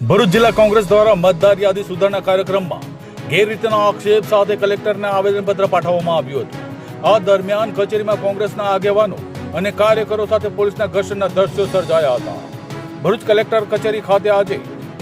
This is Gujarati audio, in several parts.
ભરૂચ જિલ્લા કોંગ્રેસ દ્વારા મતદાર યાદી સુધારણા કાર્યક્રમમાં ગેરરીતિના આક્ષેપ સાથે કલેક્ટરને આવેદનપત્ર પાઠવવામાં આવ્યું હતું. આ દરમિયાન કચેરીમાં કોંગ્રેસના આગેવાનો અને કાર્યકરો સાથે પોલીસના ઘર્ષણના દ્રશ્યો સર્જાયા હતા. ભરૂચ કલેક્ટર કચેરી ખાતે આજે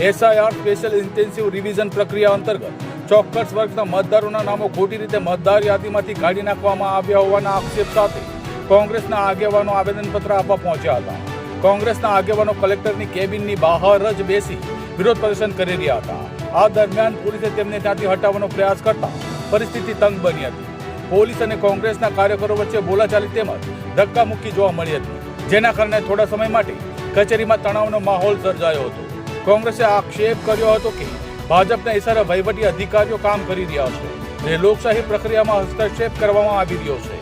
એસઆઈઆર સ્પેશિયલ ઇન્ટેન્સિવ રિવિઝન પ્રક્રિયા અંતર્ગત ચોક્કસ વર્ગના મતદારોના નામો ખોટી રીતે મતદાર યાદીમાંથી કાઢી નાખવામાં આવ્યા હોવાના આક્ષેપ સાથે કોંગ્રેસના આગેવાનો આવેદનપત્ર આપવા પહોંચ્યા હતા. કોંગ્રેસના આગેવાનો કલેક્ટરની કેબિનની બહાર જ બેસી વિરોધ પ્રદર્શન કરી રહ્યા હતા. આ દરમિયાન પોલીસે તેમને ત્યાંથી હટાવવાનો પ્રયાસ કરતા પરિસ્થિતિ તંગ બની હતી. પોલીસ અને કોંગ્રેસના કાર્યકરો વચ્ચે બોલાચાલી તેમજ ધક્કામુક્કી જોવા મળી હતી. જેના કારણે થોડા સમય માટે કચેરીમાં તણાવનો માહોલ સર્જાયો હતો. કોંગ્રેસે આક્ષેપ કર્યો હતો કે ભાજપના ઇશારા વહીવટી અધિકારીઓ કામ કરી રહ્યા છે. અને લોકશાહી પ્રક્રિયામાં હસ્તક્ષેપ કરવામાં આવી રહ્યો છે.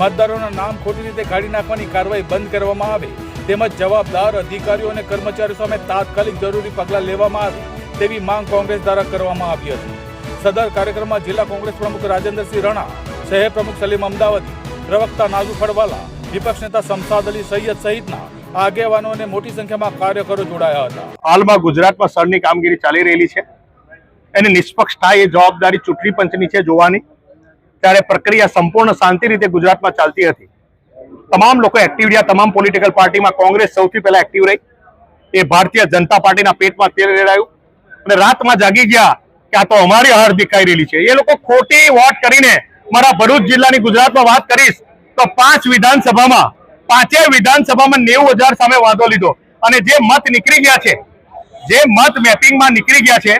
મતદારોના નામ ખોટી રીતે કાઢી નાખવાની કાર્યવાહી બંધ કરવામાં આવે તેમજ જવાબદાર અધિકારીઓ અને કર્મચારીઓ સામે તાત્કાલિક જરૂરી પગલાં લેવામાં આવે તેવી માંગ કોંગ્રેસ દ્વારા કરવામાં આવી હતી. સદર કાર્યક્રમમાં જિલ્લા કોંગ્રેસ પ્રમુખ રાજેન્દ્રસિંહ રણા, શહેર પ્રમુખ સલીમ અમદાવાદી, પ્રવક્તા નાજુ ફળવાલા વિપક્ષ નેતા શમસાદ અલી સૈયદ સહિતના આગેવાનો અને મોટી સંખ્યામાં કાર્યકરો જોડાયા હતા. હાલમાં ગુજરાતમાં સરની કામગીરી ચાલી રહેલી છે. એની નિષ્પક્ષ થાય એ જવાબદારી ચૂંટણી પંચની છે જોવાની. ત્યારે પ્રક્રિયા સંપૂર્ણ શાંતિ રીતે ગુજરાતમાં ચાલતી હતી. તમામ લોકો એક્ટિવ રહ્યા, તમામ પોલિટિકલ પાર્ટીમાં કોંગ્રેસ સૌથી પહેલા એક્ટિવ રહી. એ ભારતીય જનતા પાર્ટીના પેટમાં તેલ રેડાયું. અને રાતમાં જાગી ગયા કે આ તો અમારી હાર દેખાઈ રહેલી છે. એ લોકો ખોટી વોટ કરીને મારા ભરૂચ જિલ્લાની ગુજરાતમાં વાત કરીશ તો પાંચ વિધાનસભામાં પાંચેય વિધાનસભામાં નેવું હજાર સામે વાંધો લીધો. અને જે મત નીકળી ગયા છે, જે મત મેપિંગમાં નીકળી ગયા છે,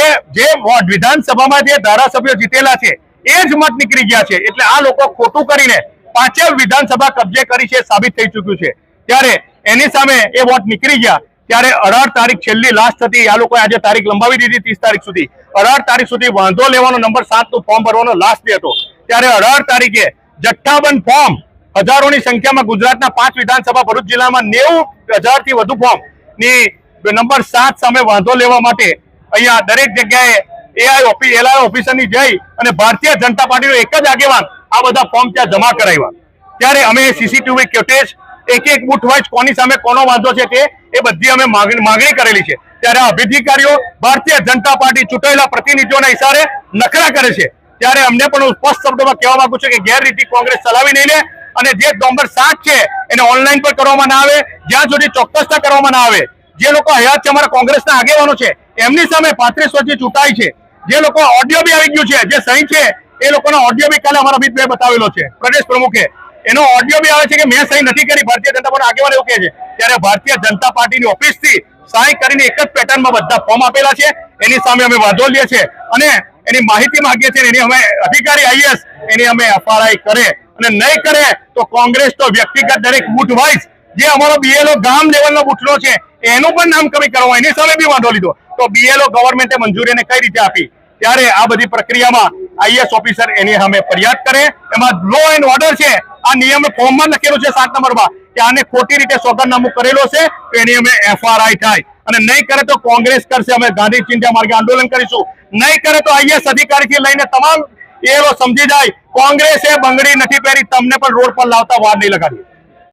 એ જે વિધાનસભામાં જે ધારાસભ્યો જીતેલા છે, એ જ મત નીકળી ગયા છે. એટલે આ લોકો ખોટું કરીને પાંચેય વિધાનસભા કબજે કરી છે, સાબિત થઈ ચૂક્યું છે. ત્યારે એની સામે એ વોટ નીકળી ગયા. ત્યારે અઢાર તારીખ છેલ્લી લાસ્ટ હતી. આ લોકોએ આજે તારીખ લંબાવી દીધી ત્રીસ તારીખ સુધી. અઢાર તારીખ સુધી વાંધો લેવાનો નંબર સાતનું ફોર્મ ભરવાનો લાસ્ટ ડે હતો. ત્યારે અઢાર તારીખે જથ્થાબંધ ફોર્મ હજારોની સંખ્યામાં ગુજરાતના પાંચ વિધાનસભા ભરૂચ જિલ્લામાં નેવું હજારથી વધુ ફોર્મની નંબર સાત સામે વાંધો લેવા માટે અહીંયા દરેક જગ્યાએ એઆઈ ઓફિસ એલઆઈ ઓફિસરની જઈ અને ભારતીય જનતા પાર્ટીનો એક જ આગેવાન આ બધા ફોર્મ ત્યાં જમા કરાવ્યા. ત્યારે અમે સીસીટીવી ફૂટેજ એક એક બુથ વાઇઝ કોની સામે કોનો વાંધો છે તે, એ બધી અમે માગણી કરેલી છે. ત્યારે આ અધિકારીઓ ભારતીય જનતા પાર્ટી ચૂંટાયેલા પ્રતિનિધિઓના ઇશારે નખરા કરે છે. ત્યારે અમને પણ હું સ્પષ્ટ શબ્દોમાં કહેવા માંગુ છું કે ગેરરીતિ કોંગ્રેસ ચલાવી નહીં લે અને જે નંબર સાત છે એને ઓનલાઈન પર કરવામાં ના આવે, જ્યાં સુધી ચોક્કસતા કરવામાં ના આવે. જે લોકો હયાત છે અમારા કોંગ્રેસના આગેવાનો છે, એમની સામે પાંત્રીસ વર્ષથી ચૂંટાય છે. જે લોકો ઓડિયો બી આવી ગયું છે, જે સહી છે એ લોકોનો ઓડિયો બી કાલે અમારા અમિતભાઈ બતાવેલો છે. પ્રદેશ પ્રમુખે. એનો ઓડિયો બી આવે છે કે મેં સહી નથી કરી. ભારતીય જનતા પાર્ટી આગેવાન એવું કહે છે. ત્યારે ભારતીય જનતા પાર્ટીની ઓફિસથી સહી કરીને એક જ પેટર્નમાં બધા ફોર્મ આપેલા છે. એની સામે અમે વાંધો લઈએ છીએ. અને એની માહિતી માંગીએ છીએ એની અમે અધિકારી આઈએસ એની અમે એફઆરઆઈ કરે. અને નહીં કરે તો કોંગ્રેસ તો વ્યક્તિગત દરેક બુથ વાઇઝ જે અમારો બીએલઓ ગામ લેવલનો બુથનો છે, એનું પણ નામ કમી કરવા એની સામે બી વાંધો લીધો. તો બીએલઓ ગવર્મેન્ટે મંજૂરી કઈ રીતે આપી? ત્યારે આ બધી પ્રક્રિયામાં આઈએસ ઓફિસર એની સામે ફરિયાદ કરે. એમાં લો એન્ડ ઓર્ડર છે. આ નિયમ ફોર્મમાં લખેલું છે સાત નંબરમાં કે આને ખોટી રીતે સોગંદનામું કરેલો છે, તો એની અમે એફઆરઆઈ થાય. અને નહીં કરે તો કોંગ્રેસ કરશે. અમે ગાંધી ચિંતા માર્ગે આંદોલન કરીશું. નહીં કરે તો આઈએસ અધિકારીથી લઈને તમામ એ સમજી જાય, કોંગ્રેસે બંગડી નથી પહેરી, તમને પણ રોડ પર લાવતા વાર નહીં લગાડી